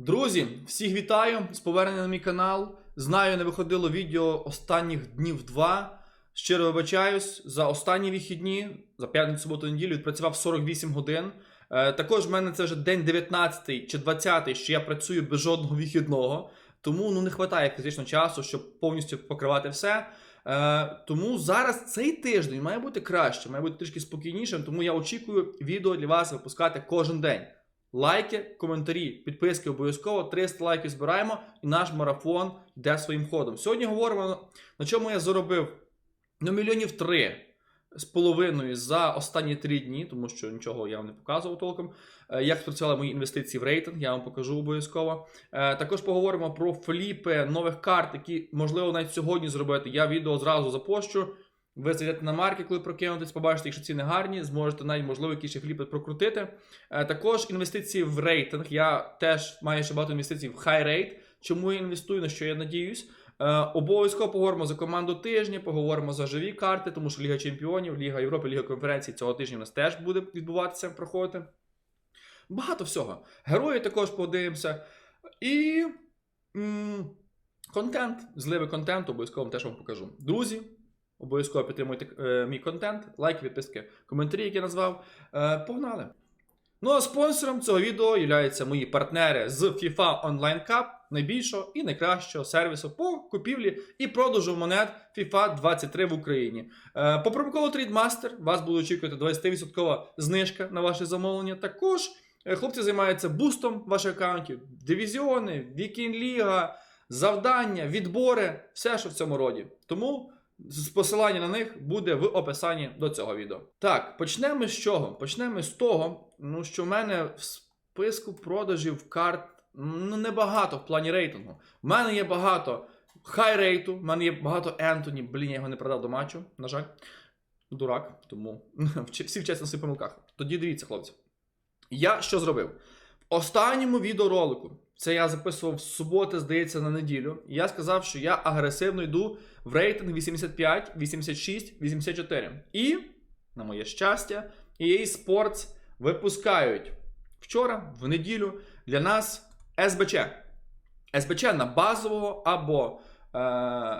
Друзі, всіх вітаю з повернення на мій канал. Знаю, не виходило відео останніх днів два. Щиро вибачаюсь за останні вихідні, за п'ятницю, суботу, неділю відпрацював 48 годин. Е, також в мене це вже день 19 чи 20, що я працюю без жодного вихідного. Тому ну, не вистачає фізично часу, щоб повністю покривати все. Е, тому зараз цей тиждень має бути краще, має бути трішки спокійнішим, тому я очікую відео для вас випускати кожен день. Лайки, коментарі, підписки обов'язково. 300 лайків збираємо, і наш марафон йде своїм ходом. Сьогодні говоримо, на чому я заробив ну, мільйонів три з половиною за останні три дні, тому що нічого я вам не показував толком. Е, Як спрацювали мої інвестиції в рейтинг, я вам покажу обов'язково. Е, Також поговоримо про фліпи нових карт, які можливо навіть сьогодні зробити. Я відео зразу запощу. Ви зайдете на марки, коли прокинутесь, побачите, якщо ціни гарні, зможете навіть, можливо, якісь фліпи прокрутити. Е, Також інвестиції в рейтинг. Я теж маю ще багато інвестицій в хай рейт. Чому я інвестую, на що я надіюсь. Е, Обов'язково поговоримо за команду тижня, поговоримо за живі карти, тому що Ліга Чемпіонів, Ліга Європи, Ліга конференцій цього тижня у нас теж буде відбуватися, проходити. Багато всього. Герої також подивимося. І м, контент, зливи контенту, обов'язково теж вам покажу. Друзі, обов'язково підтримуйте е, мій контент, лайки, підписки, коментарі, які я назвав. Е, погнали! Ну а спонсором цього відео являються мої партнери з FIFA Online Cup, найбільшого і найкращого сервісу по купівлі і продажу монет FIFA 23 в Україні. Е, по промокоду Trade вас буде очікувати 20% знижка на ваше замовлення. Також е, хлопці займаються бустом ваших аккаунтів, дивізіони, вікінг-ліга, завдання, відбори, все, що в цьому роді. Тому посилання на них буде в описанні до цього відео. Так, почнемо з чого? Почнемо з того, ну, що в мене в списку продажів карт ну, небагато в плані рейтингу. У мене є багато хай рейту, в мене є багато Ентоні. Блін, я його не продав до матчу, на жаль. Дурак, тому всі вчаться на своїх помилках. Тоді дивіться, хлопці. Я що зробив? В останньому відеоролику, це я записував з суботи, здається, на неділю. і Я сказав, що я агресивно йду в рейтинг 85, 86, 84. І, на моє щастя, EA Sports випускають вчора, в неділю, для нас СБЧ. СБЧ на базового або е,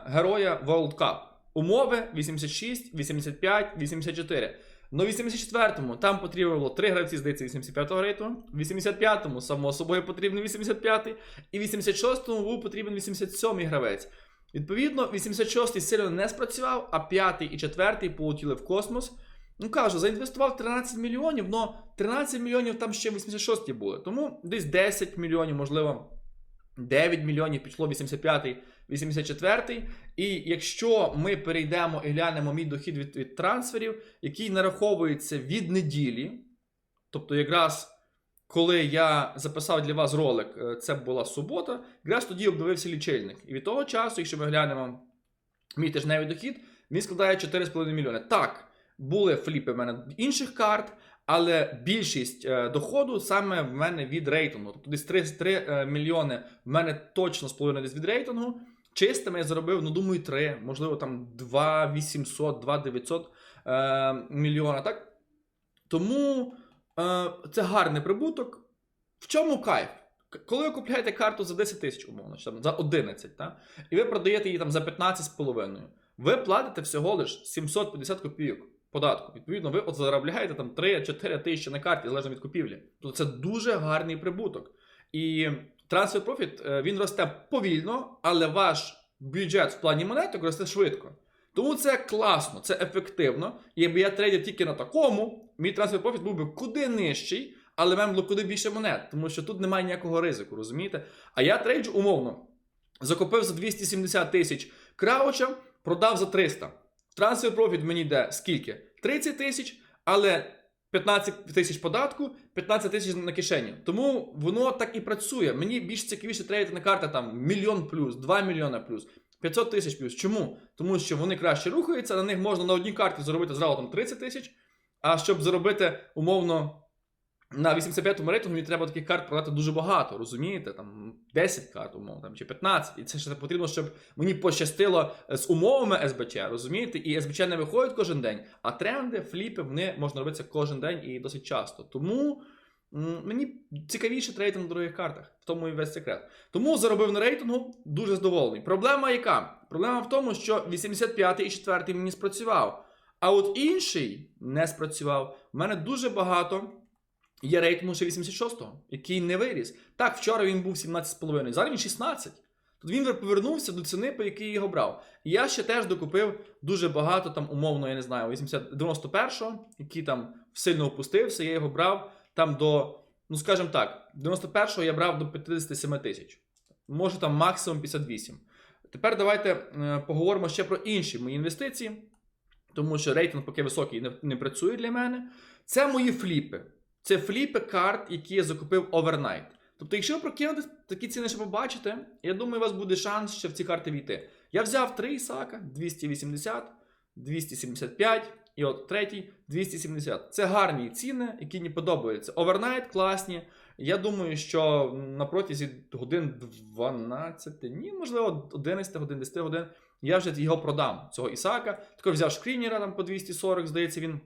героя World Cup. Умови 86, 85, 84. Ну, 84-му там потрібно було 3 гравці, здається, 85-го рейту. В 85-му, само собою, потрібен 85-й. І в 86-му був потрібен 87-й гравець. Відповідно, 86-й сильно не спрацював, а 5-й і 4-й полетіли в космос. Ну кажу, заінвестував 13 мільйонів, але 13 мільйонів там ще 86-й були. Тому десь 10 мільйонів, можливо. 9 мільйонів пішло 85-й, 84-й. І якщо ми перейдемо і глянемо мій дохід від, від трансферів, який нараховується від неділі, тобто якраз коли я записав для вас ролик, е, це була субота, якраз тоді обновився лічильник. І від того часу, якщо ми глянемо мій тижневий дохід, він складає 4,5 мільйони. Так, були фліпи в мене інших карт, але більшість е, доходу саме в мене від рейтингу. Тобто десь 3, 3 е, мільйони в мене точно з половиною десь від рейтингу. Чистими я заробив, ну думаю, 3, можливо, там 2 800, 2 900 е, мільйона. Так? Тому е, це гарний прибуток. В чому кайф? Коли ви купляєте карту за 10 тисяч, умовно, чи там за 11, та? і ви продаєте її там за 15,5, ви платите всього лиш 750 копійок податку. Відповідно, ви от заробляєте там 3-4 тисячі на карті, залежно від купівлі. Тобто це дуже гарний прибуток. І трансфер профіт він росте повільно, але ваш бюджет в плані монеток росте швидко. Тому це класно, це ефективно. Якби я трейдив тільки на такому, мій трансфер профіт був би куди нижчий, але в було куди більше монет, тому що тут немає ніякого ризику, розумієте? А я трейджу умовно. Закупив за 270 тисяч крауча, продав за 300. Трансфер профіт мені йде скільки? 30 тисяч, але 15 тисяч податку, 15 тисяч на кишені. Тому воно так і працює. Мені більш цікавіше трейдити на карти там мільйон плюс, 2 мільйона плюс, 500 тисяч плюс. Чому? Тому що вони краще рухаються, на них можна на одній карті заробити зразу там 30 тисяч. А щоб заробити умовно на 85-му рейтингу, мені треба таких карт продати дуже багато, розумієте? Там 10 карт, умовно, там, чи 15. І це ще потрібно, щоб мені пощастило з умовами СБЧ, розумієте? І СБЧ не виходить кожен день, а тренди, фліпи, вони можна робити кожен день і досить часто. Тому мені цікавіше трейдинг на дорогих картах. В тому і весь секрет. Тому заробив на рейтингу, дуже задоволений. Проблема яка? Проблема в тому, що 85-й і 4 мені спрацював. А от інший не спрацював. У мене дуже багато є рейтингу ще 86-го, який не виріс. Так, вчора він був 17,5, зараз він 16. Тут він повернувся до ціни, по якій його брав. І я ще теж докупив дуже багато, там, умовно, я не знаю, 91-го, який там сильно опустився, я його брав там до, ну скажімо так, 91-го я брав до 57 тисяч. Може там максимум 58. Тепер давайте е, поговоримо ще про інші мої інвестиції, тому що рейтинг поки високий не працює для мене. Це мої фліпи. Це фліпи карт, які я закупив овернайт. Тобто, якщо ви прокинете такі ціни, ще побачите, я думаю, у вас буде шанс ще в ці карти війти. Я взяв три Ісака 280, 275 і от третій 270. Це гарні ціни, які мені подобаються. Овернайт класні. Я думаю, що на протязі годин 12, ні, можливо, 11 годин, 10 годин, я вже його продам, цього Ісака. Також взяв шкрінера там по 240, здається, він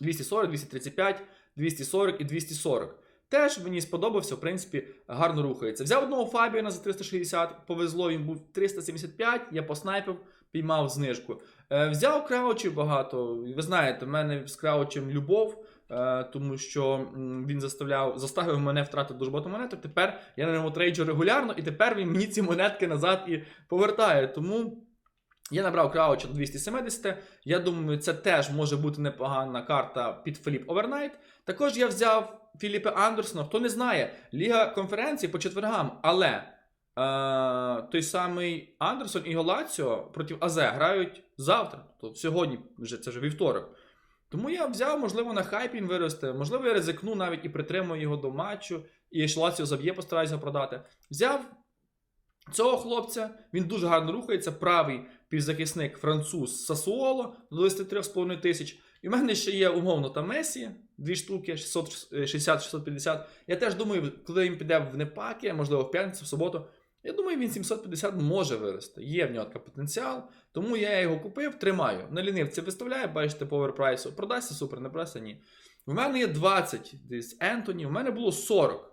240, 235, 240 і 240. Теж мені сподобався, в принципі, гарно рухається. Взяв одного Фабіана за 360, повезло, він був 375, я поснайпив, піймав знижку. Е, взяв краучів багато. Ви знаєте, в мене з краучем любов, е, тому що він заставляв, заставив мене втратити дуже багато монеток. Тепер я на ньому трейджу регулярно, і тепер він мені ці монетки назад і повертає. Тому. Я набрав крауча до 270. Я думаю, це теж може бути непогана карта під Філіп Овернайт. Також я взяв Філіпа Андерсона. Хто не знає, Ліга конференції по четвергам, але е, той самий Андерсон і Голаціо проти АЗ грають завтра. Тобто сьогодні вже це вже вівторок. Тому я взяв, можливо, на хайпі він виросте, можливо, я ризикну навіть і притримую його до матчу, і Лаціо заб'є, постараюся продати. Взяв цього хлопця, він дуже гарно рухається, правий півзахисник француз Сасуоло до 23,5 тисяч. І в мене ще є умовно там Месі, дві штуки, 660-650. Я теж думаю, коли він піде в Непакі, можливо, в п'ятницю, в суботу. Я думаю, він 750 може вирости. Є в нього такий потенціал. Тому я його купив, тримаю. На лінивці виставляю, бачите, по оверпрайсу. Продасться супер, не продасться ні. У мене є 20 десь Ентоні, у мене було 40.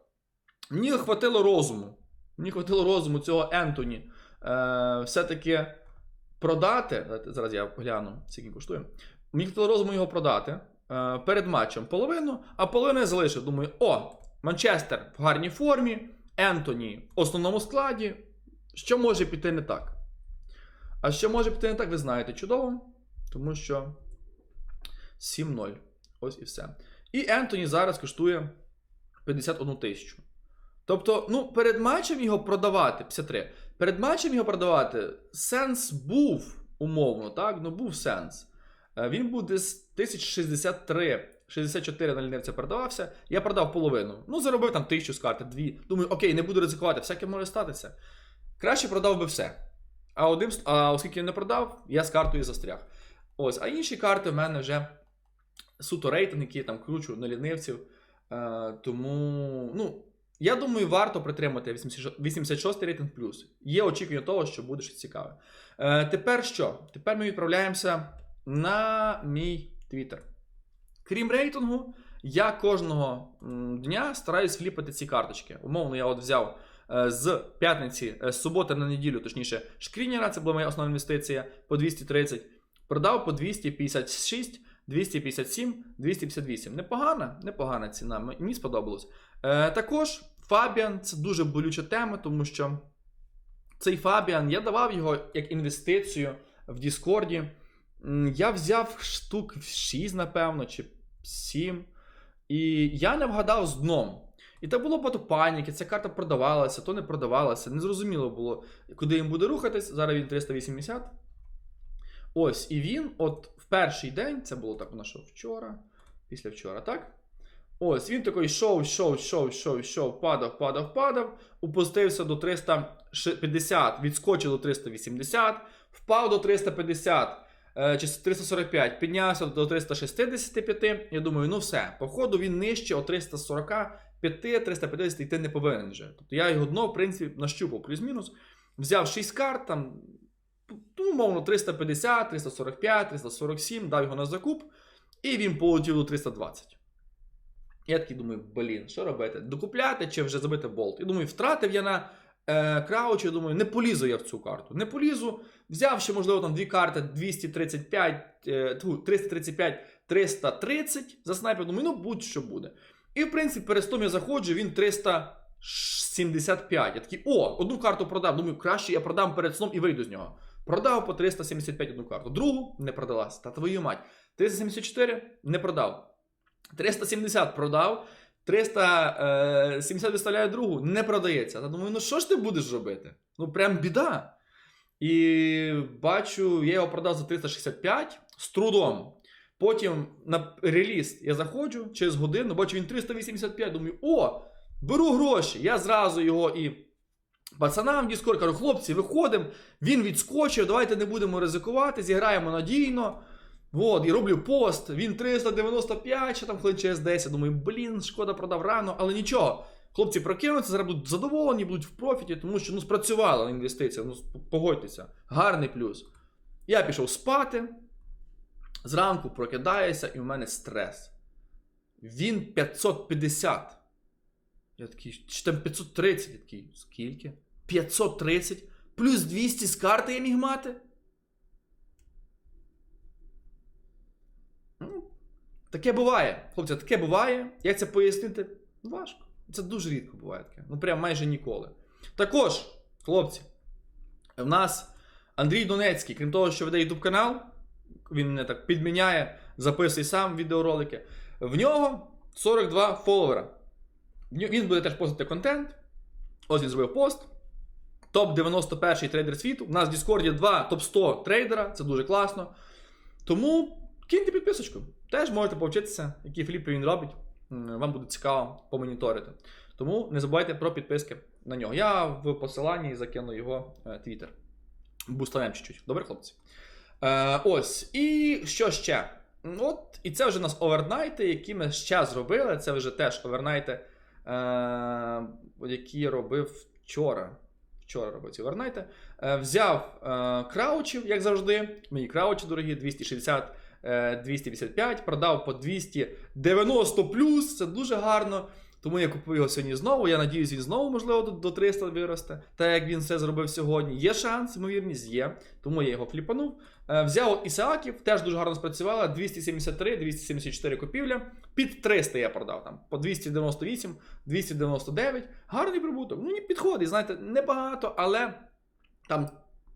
Мені хватило розуму. Мені хватило розуму цього Ентоні. Е, все-таки продати. Зараз я гляну, скільки коштує. Хватило розуму його продати е, перед матчем половину, а половину я залишив. Думаю, о, Манчестер в гарній формі, Ентоні в основному складі. Що може піти не так? А що може піти не так, ви знаєте чудово, тому що 7-0. Ось і все. І Ентоні зараз коштує 51 тисячу. Тобто, ну, перед матчем його продавати 53. Перед матчем його продавати сенс був умовно, так? Ну, був сенс. Е, Він був десь 1063. 64 на лінивця продавався, я продав половину. Ну, заробив там тисячу з карти, дві. Думаю, окей, не буду ризикувати, всяке може статися. Краще продав би все. А, одним, з- а оскільки не продав, я з картою застряг. Ось, а інші карти в мене вже суто рейтинг, які я там кручу на лінивців. Е, тому, ну, я думаю, варто притримати 86 86 рейтинг плюс. Є очікування того, що буде щось цікаве. Е, тепер що? Тепер ми відправляємося на мій твіттер. Крім рейтингу, я кожного дня стараюсь фліпати ці карточки. Умовно, я от взяв е, з п'ятниці, е, з суботи на неділю, точніше, шкрінера, це була моя основна інвестиція по 230. Продав по 256, 257, 258. Непогана, непогана ціна. Мені сподобалось. Е, також Фабіан це дуже болюча тема, тому що цей Фабіан, я давав його як інвестицію в Діскорді. Я взяв штук 6, напевно, чи 7. І я не вгадав з дном. І там було багато паніки, ця карта продавалася, то не продавалася. Незрозуміло було, куди він буде рухатись. Зараз він 380. Ось, і він, от в перший день, це було так, воно що вчора, після вчора, так? Ось, він такий йшов, йшов, йшов, йшов, йшов, падав, падав, падав, опустився до 350, відскочив до 380, впав до 350 е, чи 345, піднявся до 365. Я думаю, ну все, походу він нижче от 345, 350 йти не повинен вже. Тобто я його дно, в принципі, нащупав плюс-мінус. Взяв 6 карт, там, ну, умовно, 350, 345, 347, дав його на закуп, і він полетів до 320. Я такий думаю, блін, що робити? Докупляти чи вже забити болт? І думаю, втратив я на е, краучі, думаю, не полізу я в цю карту. Не полізу. Взяв ще, можливо, там дві карти 235, е, 335, 330 за снайпер. Думаю, ну будь-що буде. І в принципі, перед тим я заходжу, він 375. Я такий, о, одну карту продав. Думаю, краще я продам перед сном і вийду з нього. Продав по 375 одну карту. Другу не продалась. Та твою мать. 374 не продав. 370 продав. 370 виставляю другу, не продається. Я думаю, ну що ж ти будеш робити? Ну прям біда. І бачу, я його продав за 365 з трудом. Потім на реліз я заходжу через годину, бачу він 385. Думаю, о, беру гроші. Я зразу його і пацанам в кажу, хлопці, виходимо. Він відскочив, давайте не будемо ризикувати, зіграємо надійно. От, і роблю пост, він 395, ще там хвилин через 10. Думаю, блін, шкода продав рано, але нічого. Хлопці прокинуться, зараз будуть задоволені, будуть в профіті, тому що ну, спрацювала інвестиція. Ну, погодьтеся, гарний плюс. Я пішов спати. Зранку прокидаюся, і в мене стрес. Він 550. Я такий, чи там 530? Я такий, скільки? 530 плюс 200 з карти я міг мати. Таке буває. Хлопці, таке буває. Як це пояснити? Ну, Важко. Це дуже рідко буває таке. Ну, прям майже ніколи. Також, хлопці, в нас Андрій Донецький, крім того, що веде YouTube канал, він мене так підміняє, записує сам відеоролики. В нього 42 фоловера. Він буде теж постити контент. Ось він зробив пост. Топ-91 трейдер світу. У нас в Discord є два топ-100 трейдера, це дуже класно. Тому киньте підписочку. Теж можете повчитися, які фліпи він робить. Вам буде цікаво помоніторити. Тому не забувайте про підписки на нього. Я в посиланні закину його е, твіттер. Буставаємо чуть-чуть. Добре, хлопці? Е, ось. І що ще? От, і це вже у нас овернайти, які ми ще зробили. Це вже теж овернайти, е, які робив вчора. Вчора робив ці овернайти. Е, взяв е, краучів, як завжди. Мої краучі дорогі, 260, е, 285, продав по 290 плюс. Це дуже гарно. Тому я купив його сьогодні знову. Я надіюсь, він знову, можливо, до, до 300 виросте. Так як він все зробив сьогодні. Є шанс, ймовірність є. Тому я його фліпанув. Е, взяв Ісааків, теж дуже гарно спрацювала. 273, 274 купівля. Під 300 я продав там. По 298, 299. Гарний прибуток. Ну, підходить, знаєте, небагато, але там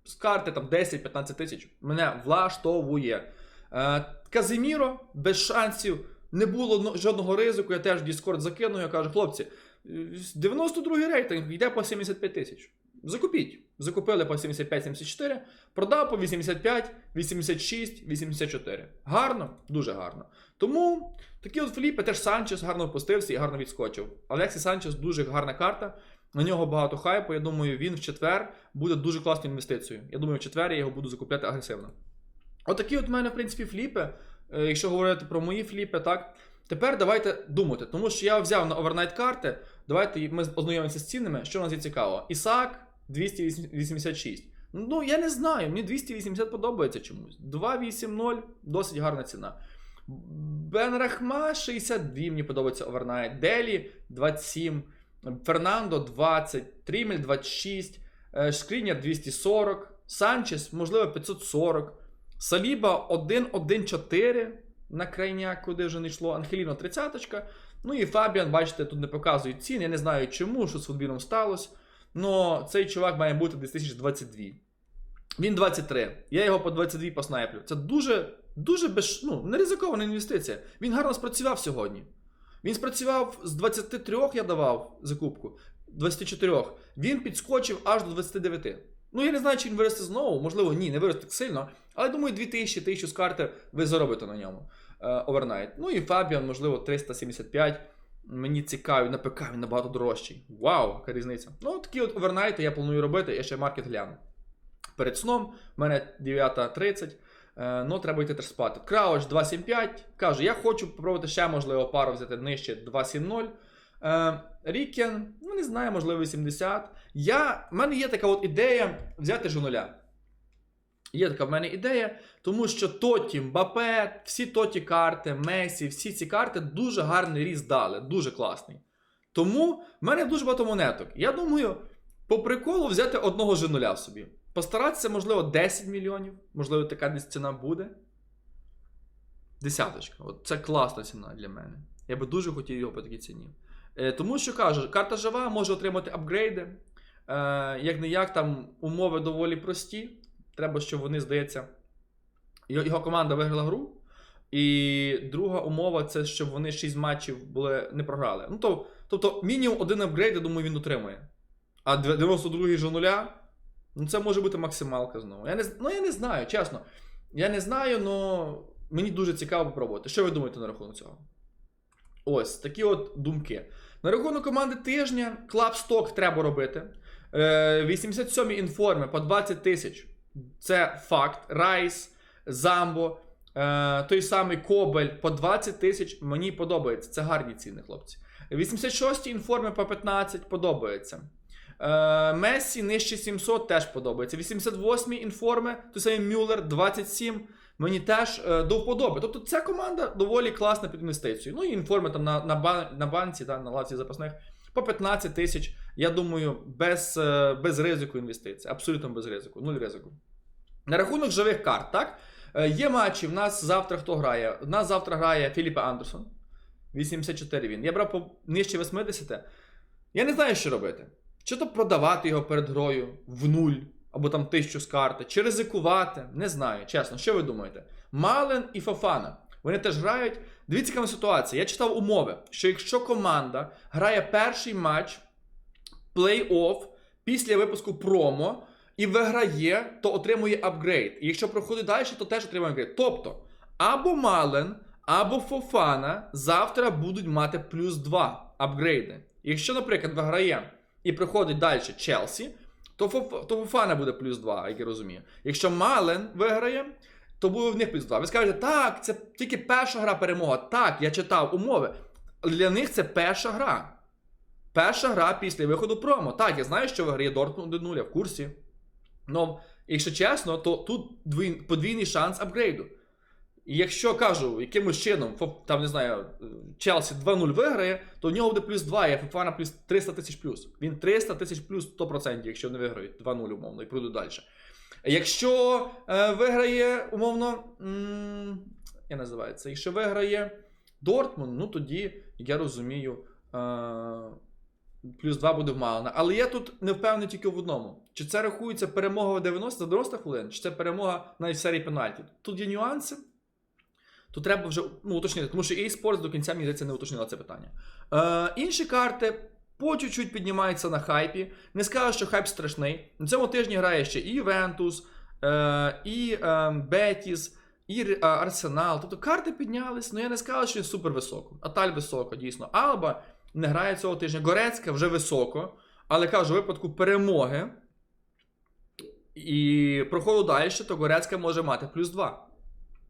з карти там 10-15 тисяч мене влаштовує. Е, Казиміро без шансів. Не було жодного ризику, я теж в Discord закинув, я кажу, хлопці, е, 92-й рейтинг йде по 75 тисяч. Закупіть. Закупили по 75-74, продав по 85, 86, 84. Гарно, дуже гарно. Тому такі от фліпи, теж Санчес гарно впустився і гарно відскочив. Алексій Санчес дуже гарна карта. На нього багато хайпу. Я думаю, він в четвер буде дуже класною інвестицією. Я думаю, в четвер я його буду закупляти агресивно. Отакі от в мене, в принципі, фліпи. Е, Якщо говорити про мої фліпи, так. Тепер давайте думати, тому що я взяв на овернайт карти. Давайте ми ознайомимося з цінами. Що нас є цікаво? Ісаак 286. Ну, я не знаю, мені 280 подобається чомусь. 280 досить гарна ціна. Бен Рахма 62, мені подобається овернайт. Делі 27. Фернандо 20, Трімель 26, е, Шкріняр 240, Санчес, можливо, 540. Саліба 1-1-4 на крайняк, куди вже не йшло. Анхеліно 30. Ну і Фабіан, бачите, тут не показують цін. Я не знаю чому, що з футбілом сталося. Но цей чувак має бути 2022. Він 23. Я його по 22 поснайплю. Це дуже, дуже без, ну, не ризикована інвестиція. Він гарно спрацював сьогодні. Він спрацював з 23 я давав закупку. 24. Він підскочив аж до 29. Ну, я не знаю, чи він виросте знову, можливо, ні, не виросте так сильно. Але думаю, 2000 1000 з карти ви заробите на ньому овернайт. Ну і Фабіан, можливо, 375. Мені цікавий, на ПК він набагато дорожчий. Вау, яка різниця. Ну, такі от овернайти я планую робити, я ще маркет гляну. Перед сном, в мене 9.30. Е, ну, треба йти теж спати. Крауч 2.75. Каже, я хочу попробувати ще, можливо, пару взяти нижче 2.7.0. Е, Рікен, ну не знаю, можливо, 80. Я, в мене є така от ідея взяти жонуля. Є така в мене ідея, тому що Тоті, Мбапе, всі Тоті карти, Месі, всі ці карти дуже гарний ріст дали, дуже класний. Тому в мене дуже багато монеток. Я думаю, по приколу взяти одного женуля собі. Постаратися, можливо, 10 мільйонів, можливо, така десь ціна буде. Десяточка. От це класна ціна для мене. Я би дуже хотів його по такій ціні. Е, тому що кажу, карта жива може отримати апгрейди. Е, як не як, там умови доволі прості. Треба, щоб вони, здається, його команда виграла гру. І друга умова це щоб вони 6 матчів були, не програли. Ну, то, тобто, мінімум один апгрейд, я думаю, він отримує. А 92-й же нуля, ну це може бути максималка знову. Я не, ну, я не знаю, чесно. Я не знаю, але мені дуже цікаво попробувати. Що ви думаєте на рахунок цього? Ось такі от думки. На рахунок команди тижня клаб сток треба робити. Е, 87 інформи по 20 тисяч. Це факт. Райс, Замбо, е, той самий Кобель по 20 тисяч. Мені подобається. Це гарні ціни, хлопці. 86 інформи по 15 подобається. Е, Месі нижче 700 теж подобається. 88 інформи, той самий Мюллер 27. Мені теж е, до вподоби. Тобто ця команда доволі класна під інвестицію. Ну і інформи там на, на, на банці, та, на лавці запасних по 15 тисяч. Я думаю, без, е, без ризику інвестицій. Абсолютно без ризику. Нуль ризику. На рахунок живих карт, так? Е, Є матчі. В нас завтра хто грає? У нас завтра грає Філіппе Андерсон. 84 він. Я брав по нижче 80. Я не знаю, що робити. Чи то продавати його перед грою в нуль, або там тисячу з карти, чи ризикувати. Не знаю, чесно, що ви думаєте? Мален і Фафана. Вони теж грають. Дивіться, яка ситуація. Я читав умови, що якщо команда грає перший матч плей-офф після випуску промо і виграє, то отримує апгрейд. І якщо проходить далі, то теж отримує апгрейд. Тобто, або Мален, або Фофана завтра будуть мати плюс 2 апгрейди. Якщо, наприклад, виграє і проходить далі Челсі, то, то Фофана буде плюс 2, як я розумію. Якщо Мален виграє, то буде в них плюс 2. Ви скажете, так, це тільки перша гра перемога. Так, я читав умови. Для них це перша гра. Перша гра після виходу промо. Так, я знаю, що виграє Дортмунд 1-0, я в курсі. Ну, якщо чесно, то тут подвійний шанс апгрейду. І якщо кажу, якимось чином, там не знаю, Челсі 2-0 виграє, то в нього буде плюс 2, і Фофана плюс 300 тисяч плюс. Він 300 тисяч плюс 100%, якщо не виграють 2-0 умовно, і пройдуть далі. Якщо е, виграє, умовно, м, я називаю це, якщо виграє Дортмунд, ну тоді, я розумію, е, плюс 2 буде в. Але я тут не впевнений тільки в одному. Чи це рахується перемога в 90 90 хвилин, чи це перемога навіть в серії пенальтів. Тут є нюанси. То треба вже ну, уточнити, тому що EA Sports до кінця мені здається не уточнила це питання. Е, інші карти по чуть-чуть піднімаються на хайпі. Не скажу, що хайп страшний. На цьому тижні грає ще і Ювентус, е, і е, Бетіс, і е, Арсенал. Тобто карти піднялись, але я не скажу, що він супер високо. Аталь високо, дійсно. Алба не грає цього тижня. Горецька вже високо. Але кажу, в випадку перемоги і проходу далі, то Горецька може мати плюс 2.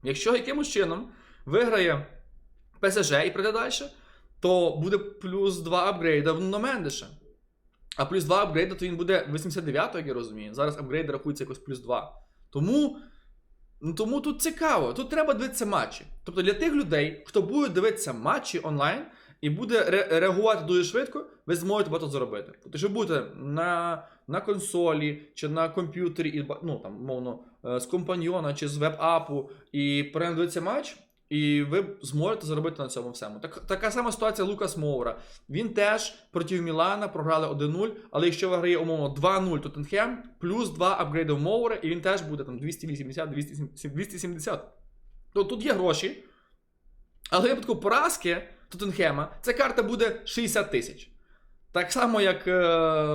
Якщо якимось чином виграє ПСЖ і прийде далі, то буде плюс 2 апгрейда в Мендеша. А плюс 2 апгрейда, то він буде 89, як я розумію. Зараз апгрейд рахується якось плюс 2. Тому, ну, тому тут цікаво. Тут треба дивитися матчі. Тобто для тих людей, хто буде дивитися матчі онлайн і буде ре- реагувати дуже швидко, ви зможете багато заробити. Тобто, якщо будете на, на консолі чи на комп'ютері, і, ну там, мовно, е, з компаньйона чи з веб-апу, і передивитися матч, і ви зможете заробити на цьому всьому. Так, така сама ситуація Лукас Моура. Він теж проти Мілана програли 1-0, але якщо виграє умовно 2-0 Тоттенхем, плюс 2 апгрейди в Моура, і він теж буде там 280-270. То тут є гроші. Але випадку поразки Тоттенхема, ця карта буде 60 тисяч. Так само, як е,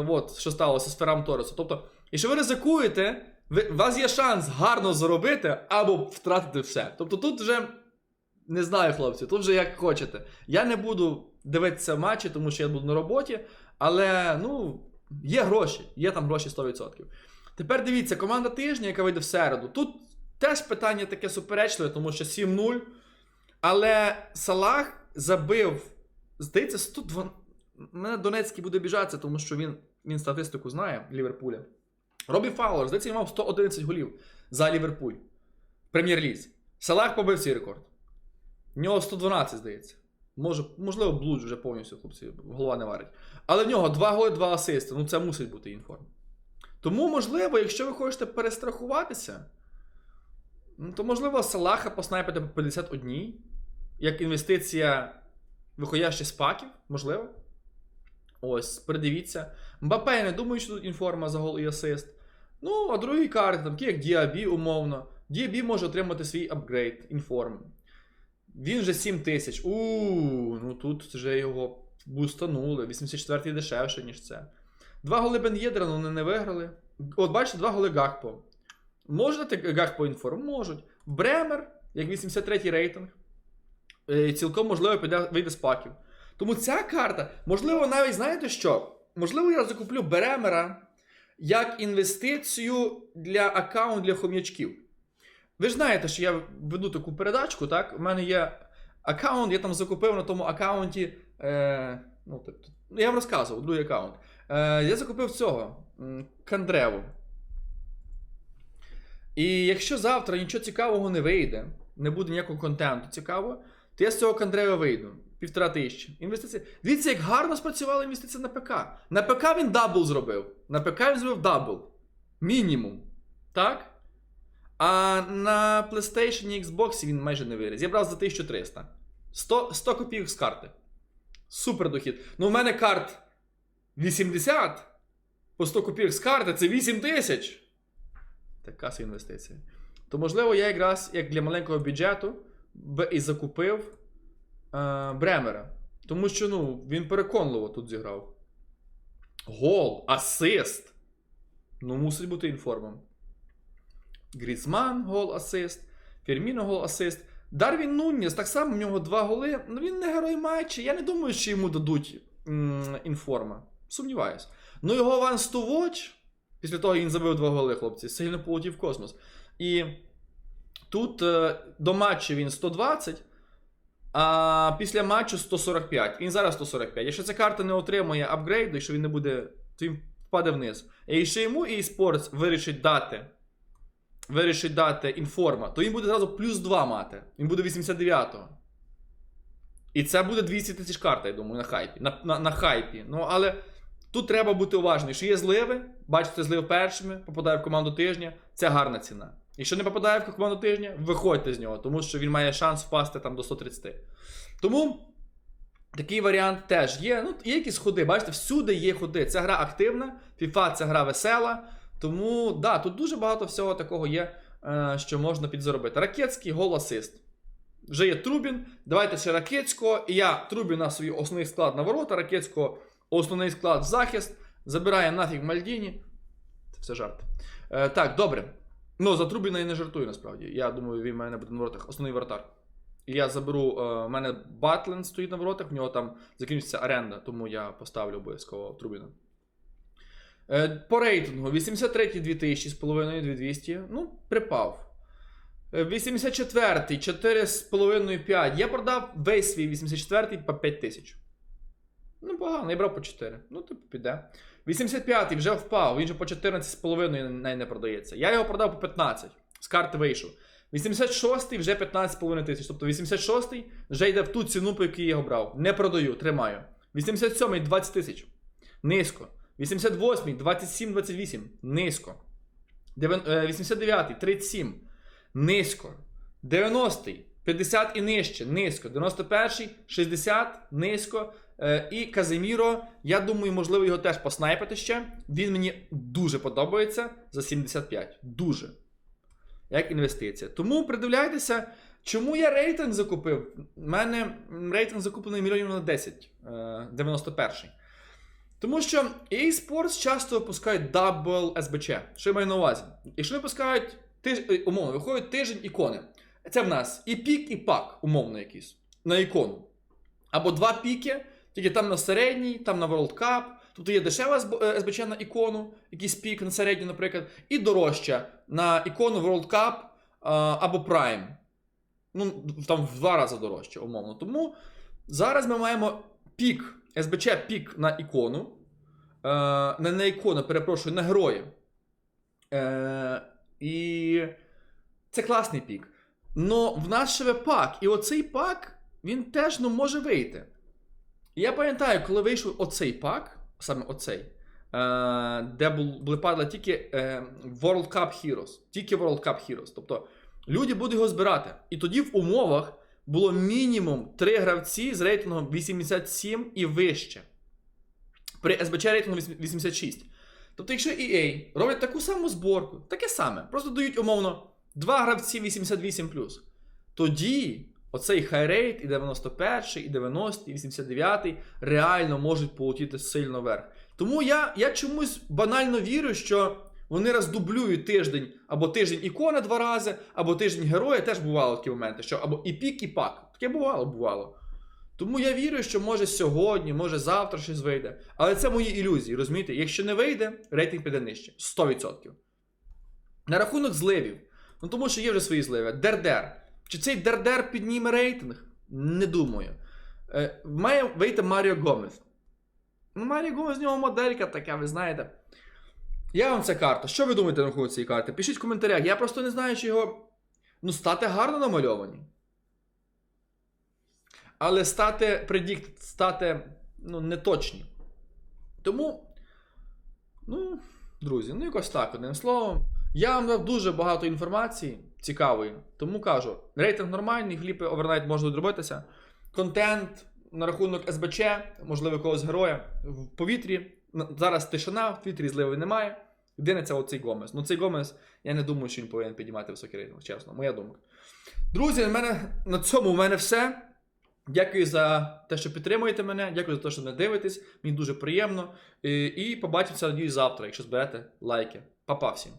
от, що сталося з Феррам Торресом. Тобто, якщо ви ризикуєте, ви, у вас є шанс гарно заробити або втратити все. Тобто тут вже не знаю, хлопці, тут вже як хочете. Я не буду дивитися матчі, тому що я буду на роботі, але ну, є гроші, є там гроші 100%. Тепер дивіться, команда тижня, яка вийде в середу. Тут теж питання таке суперечливе, тому що 7-0. Але Салах забив, здається, 102. Мене Донецький буде біжатися, тому що він, він статистику знає Ліверпуля. Робі Фаулер, здається, він мав 111 голів за Ліверпуль. в Прем'єр-лізі. Салах побив цей рекорд. В нього 112, здається. Може, можливо, блуд вже повністю, хлопці, голова не варить. Але в нього 2 голи, 2 асисти. Ну, це мусить бути інформ. Тому, можливо, якщо ви хочете перестрахуватися, ну, то можливо Салаха поснайпити по 51, як інвестиція виходящих з паків, можливо. Ось, передивіться. Мбапе, я не думаю, що тут інформа за гол і асист. Ну, а другі карти, такі як Діабі, умовно. Діабі може отримати свій апгрейд, інформ. Він вже 7 тисяч. Ууу, ну тут вже його бустанули. 84-й дешевше, ніж це. Два голи Бен Єдра, ну вони не виграли. От бачите, два голи Гакпо. Дати Гакпо інформ? Можуть. Бремер, як 83-й рейтинг. Е, Цілком можливо піде, вийде з паків. Тому ця карта, можливо, навіть знаєте що? Можливо, я закуплю Бремера як інвестицію для аккаунт для хом'ячків. Ви ж знаєте, що я веду таку передачку, так? У мене є аккаунт, я там закупив на тому аккаунті. Е, ну, тобто, я вам розказував, другий аккаунт. Е, я закупив цього Кандреву. І якщо завтра нічого цікавого не вийде, не буде ніякого контенту цікавого, то я з цього Кандрева вийду. Півтора тисячі. Інвестиції. Дивіться, як гарно спрацювала інвестиція на ПК. На ПК він дабл зробив. На ПК він зробив дабл. Мінімум. Так? А на PlayStation і Xbox він майже не виріс. Я брав за 1300. 100, 100 копійок з карти. Супер дохід. Ну, у мене карт 80. По 100 копійок з карти це 8 тисяч. Така інвестиція. То, можливо, я якраз як для маленького бюджету і закупив е, Бремера. Тому що ну, він переконливо тут зіграв. Гол, асист. Ну, мусить бути інформом. Грізман гол асист. Ферміно гол асист. Дарвін Нуньєс, так само в нього два голи. Ну він не герой матчу. Я не думаю, що йому дадуть м, інформа. Сумніваюсь. Ну, його Ван Стувоч, після того як він забив два голи, хлопці, сильно полетів в космос. І тут е, до матчу він 120, а після матчу 145. Він зараз 145. Якщо ця карта не отримує апгрейду, якщо він не буде, то він впаде вниз. І якщо йому eSports вирішить дати. Вирішить дати інформа, то він буде зразу плюс 2 мати. Він буде 89-го. І це буде 200 тисяч карт, я думаю, на хайпі. На, на, на хайпі. Ну, але тут треба бути уважним. Що є зливи, бачите зливи першими, попадає в команду тижня, це гарна ціна. Якщо не попадає в команду тижня, виходьте з нього, тому що він має шанс впасти там до 130. Тому такий варіант теж є. Ну, є якісь ходи, бачите, всюди є ходи. Ця гра активна, FIFA це гра весела. Тому, да, тут дуже багато всього такого є, е, що можна підзаробити. Ракетський гол асист. Вже є Трубін. Давайте ще Ракетського. І я Трубіна свій основний склад на ворота, Ракетського основний склад в захист. Забираємо нафіг Мальдіні. Це все жарт. Е, так, добре. Ну, за Трубіна я не жартую насправді. Я думаю, він в мене буде на воротах основний воротар. І я заберу. У мене Батлен стоїть на воротах, в нього там закінчиться оренда, тому я поставлю обов'язково Трубіна. Е, По рейтингу 83 2000 з половиною 2200. Ну, припав. Е, 84 4,5 5. Я продав весь свій 84-й по 5 тисяч. Ну, погано, я брав по 4. Ну, типу, піде. 85-й вже впав, він же по 14,5 не, продається. Я його продав по 15. З карти вийшов. 86-й вже 15,5 тисяч. Тобто 86-й вже йде в ту ціну, по якій я його брав. Не продаю, тримаю. 87-й 20 тисяч. Низько. 88-й 27-28. Низько. Е, 89-й 37. Низько. 90-й 50 і нижче. Низько. 91-й 60 низько. Е, І Казиміро, я думаю, можливо, його теж поснайпити ще. Він мені дуже подобається за 75. Дуже. Як інвестиція. Тому придивляйтеся, чому я рейтинг закупив. У мене рейтинг закуплений мільйонів на 10, е, 91-й. Тому що eSports часто випускають дабл СБЧ. Що я маю на увазі? Якщо випускають тиж... е, умовно, виходить тиждень ікони. Це в нас і пік, і пак, умовно якийсь, на ікону. Або два піки, тільки там на середній, там на World Cup. Тобто є дешева е, СБЧ на ікону, якийсь пік на середню, наприклад, і дорожча на ікону World Cup або Prime. Ну, там в два рази дорожче, умовно. Тому зараз ми маємо пік, СБЧ пік на ікону. Е, не на ікону, перепрошую, на героя. Е, і це класний пік. Но в нас ще пак. І оцей пак, він теж ну, може вийти. І я пам'ятаю, коли вийшов оцей пак, саме оцей, е, де були падали тільки е, World Cup Heroes. Тільки World Cup Heroes. Тобто люди будуть його збирати. І тоді в умовах було мінімум 3 гравці з рейтингом 87 і вище. При СБЧ рейтингу 86. Тобто, якщо EA роблять таку саму зборку, таке саме, просто дають умовно 2 гравці 88 тоді оцей хайрейт і 91, і 90, і 89 реально можуть полетіти сильно вверх. Тому я, я чомусь банально вірю, що вони роздублюють тиждень або тиждень ікона два рази, або тиждень героя. Теж бувало такі моменти, що або і пік, і пак. Таке бувало, бувало. Тому я вірю, що може сьогодні, може завтра щось вийде. Але це мої ілюзії, розумієте? Якщо не вийде, рейтинг піде нижче. 100%. На рахунок зливів. Ну тому що є вже свої зливи. Дердер. Чи цей Дердер підніме рейтинг? Не думаю. Е, має вийти Маріо Гомес. Ну, Маріо Гомес з нього моделька така, ви знаєте. Я вам ця карта. Що ви думаєте на цієї карти? Пишіть в коментарях. Я просто не знаю, чи його. Ну, стати гарно намальовані. Але стати предікт, стати ну, неточні. Тому. Ну, друзі, ну якось так, одним словом. Я вам дав дуже багато інформації цікавої, тому кажу: рейтинг нормальний, гліпи овернайт можуть зробитися. Контент на рахунок СБЧ, можливо, якогось героя в повітрі. Зараз тишина, в Твіттері зливи немає. Єдине це оцей Гомес. Ну цей Гомес, я не думаю, що він повинен піднімати високий рейтинг, чесно, моя думка. Друзі, на, мене, на цьому в мене все. Дякую за те, що підтримуєте мене. Дякую за те, що мене дивитесь. Мені дуже приємно. І, і побачимося, надіюсь, завтра, якщо зберете лайки. Па-па всім.